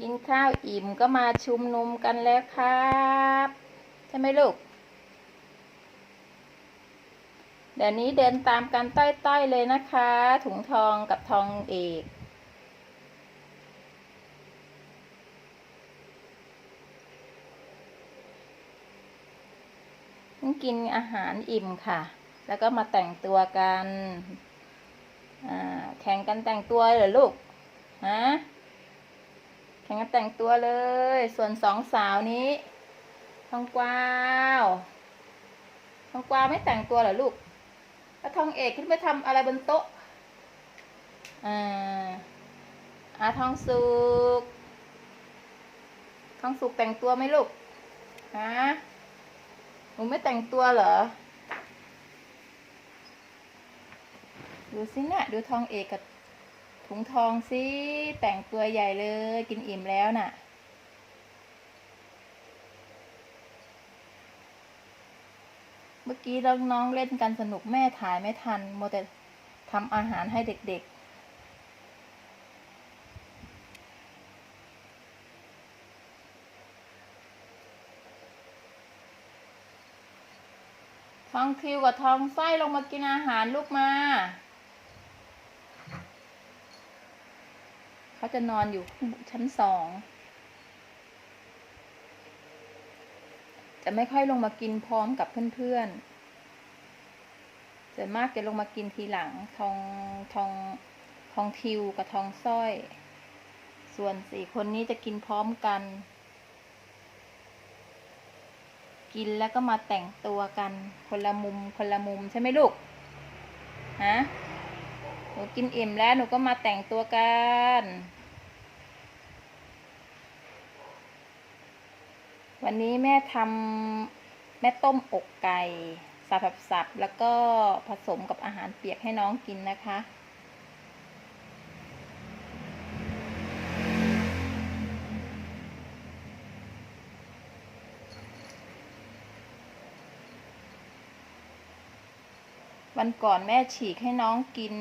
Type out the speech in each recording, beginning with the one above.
กินข้าวอิ่มก็มาชุมนุมกันแล้วครับ ใช่ไหมลูก เดี๋ยวนี้เดินตามกันต้อยๆเลยนะคะ ถุงทองกับทองเอกกินอาหารอิ่มค่ะ แล้วก็มาแต่งตัวกัน แข่งกันแต่งตัวเหรอลูก ฮะ แข่งกันแต่งตัวเลย ส่วนสองสาวนี้ทองกวาวทองกวาวไม่แต่งตัวเหรอลูกแล้วทองเอกขึ้นไปทำอะไรบนโต๊ะอ่าอาทองสุกทองสุกแต่งตัวไหมลูกฮะหนูไม่แต่งตัวเหรอ ดูสินะดูทองเอกกับ ถุงทองสิแต่งตัวใหญ่เลยกินอิ่มแล้วน่ะ เมื่อกี้น้องๆเล่นกันสนุกแม่ถ่ายไม่ทันโมแต่ทำอาหารให้เด็กๆ ทองคิวกับทองไส้ลงมากินอาหารลูกมา เขาจะนอนอยู่ชั้นสอง จะไม่ค่อยลงมากินพร้อมกับเพื่อนๆส่วนมากจะลงมากินทีหลังทองทองทองทิวกับทองสร้อย ส่วนสี่คนนี้จะกินพร้อมกัน กินแล้วก็มาแต่งตัวกัน คนละมุมคนละมุมใช่ไหมลูก ฮะ นูกินอิ่มแล้วหนูก็มาแต่งตัวกันวันนี้แม่ทำแม่ต้มอกไก่สับๆแล้วก็ผสมกับอาหารเปียกให้น้องกินนะคะ วันก่อนแม่ฉีกให้น้องกิน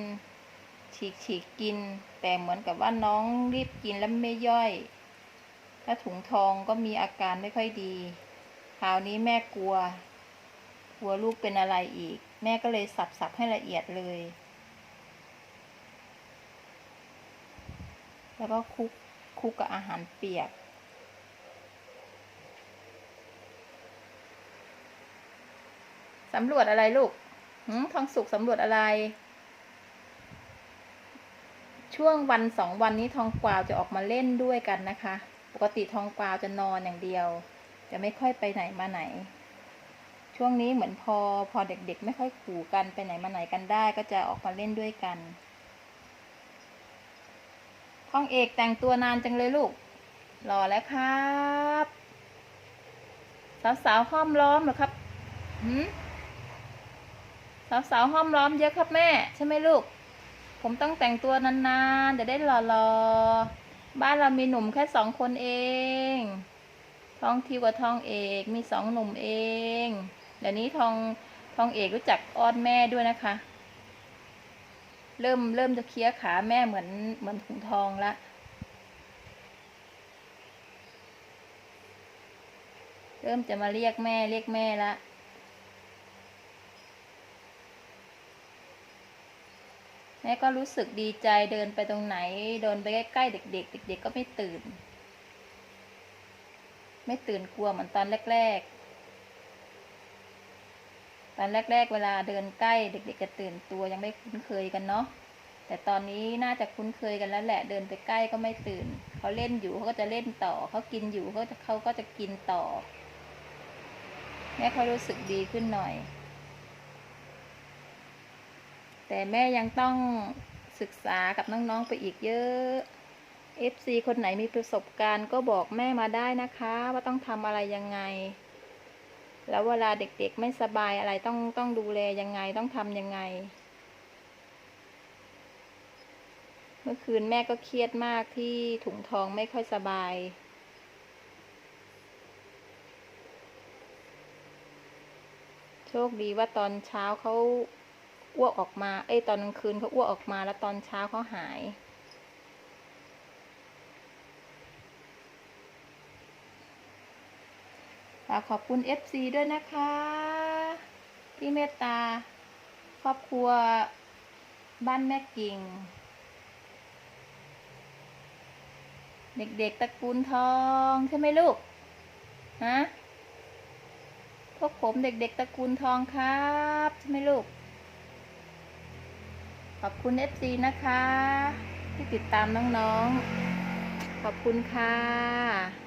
ฉีกฉีกกิน แต่เหมือนกับว่าน้องรีบกินแล้วไม่ย่อย ถ้าถุงทองก็มีอาการไม่ค่อยดี คราวนี้แม่กลัว กลัวลูกเป็นอะไรอีก แม่ก็เลยสับสับให้ละเอียดเลย แล้วก็คลุกคลุกกับอาหารเปียกสำรวจอะไรลูกหืมทองสุกสำรวจอะไร ช่วงวันสองวันนี้ทองกวาวจะออกมาเล่นด้วยกันนะคะ ปกติทองกวาวจะนอนอย่างเดียว จะไม่ค่อยไปไหนมาไหน ช่วงนี้เหมือนพอพอเด็กๆ ไม่ค่อยขู่กันไปไหนมาไหนกันได้ ก็จะออกมาเล่นด้วยกันทองเอกแต่งตัวนานจังเลยลูกหล่อแล้วครับสาวๆห้อมล้อมเหรอครับหืมสาวๆห้อมล้อมเยอะครับแม่ ใช่ไหมลูก ผมต้องแต่งตัวนานๆจะได้หล่อๆ บ้านเรามีหนุ่มแค่สองคนเอง ทองทิวกับทองเอกมีสองหนุ่มเอง เดี๋ยวนี้ทองทองเอกรู้จักอ้อนแม่ด้วยนะคะ เริ่มเริ่มจะเคี้ยขาแม่เหมือนเหมือนถุงทองละเริ่มจะมาเรียกแม่เรียกแม่ละ แม่ก็รู้สึกดีใจเดินไปตรงไหน เดินไปใกล้ๆเด็กๆเด็ก ๆ ก็ไม่ตื่น ไม่ตื่นกลัวเหมือนตอนแรก ๆ ตอนแรก ๆ เวลาเดินใกล้เด็ก ๆ จะตื่นตัวยังไม่คุ้นเคยกันเนาะแต่ตอนนี้น่าจะคุ้นเคยกันแล้วแหละ เดินไปใกล้ก็ไม่ตื่น เขาเล่นอยู่เขาก็จะเล่นต่อ เขากินอยู่เขาจะเขาก็จะกินต่อ แม่เขารู้สึกดีขึ้นหน่อย แต่แม่ยังต้องศึกษากับน้องๆไปอีกเยอะ FC คนไหนมีประสบการณ์ก็บอกแม่มาได้นะคะ ว่าต้องทำอะไรยังไง แล้วเวลาเด็กๆไม่สบายอะไรต้องต้องดูแลยังไงต้องทำยังไง เมื่อคืนแม่ก็เครียดมากที่ถุงทองไม่ค่อยสบายโชคดีว่าตอนเช้าเขา อ้วกออกมา เอ้ยตอนกลางคืนเขาอ้วกออกมาแล้วตอนเช้าเขาหาย ขอบคุณ FC ด้วยนะคะ ที่เมตตา ครอบครัวบ้านแม่กิ่ง เด็กๆตระกูลทองใช่ไหมลูก ฮะพวกผมเด็กๆตระกูลทองครับ ใช่ไหม อบคุณ FC นะคะ ที่ติดตามน้องๆ ขอบคุณค่ะ